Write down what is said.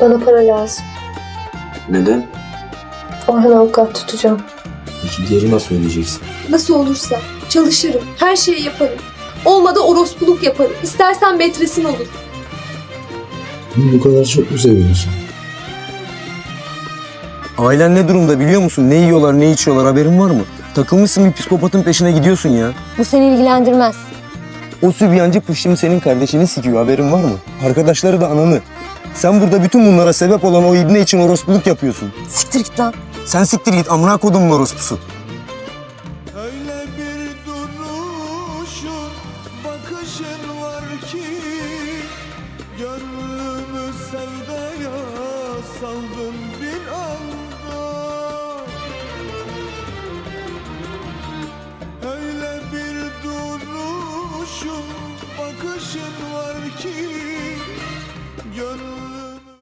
Bana para lazım. Neden? Orhan avukat tutacağım. Peki diğeri nasıl ödeyeceksin? Nasıl olursa çalışırım, her şeyi yaparım. Olmadı orospuluk yaparım. İstersen metresin olur. Beni bu kadar çok mu seviyorsun? Ailen ne durumda biliyor musun? Ne yiyorlar, ne içiyorlar haberin var mı? Takılmışsın bir psikopatın peşine gidiyorsun ya. Bu seni ilgilendirmez. O sübyancı pışım senin kardeşini sikiyor haberin var mı? Arkadaşları da ananı. Sen burada bütün bunlara sebep olan o ibne için orospuluk yapıyorsun. Siktir git lan. Sen siktir git amına kodumun orospusu. Öyle bir duruşun, bakışın var ki Gönlümü sevdaya saldın bir anda Öyle bir duruşun, bakışın var ki oh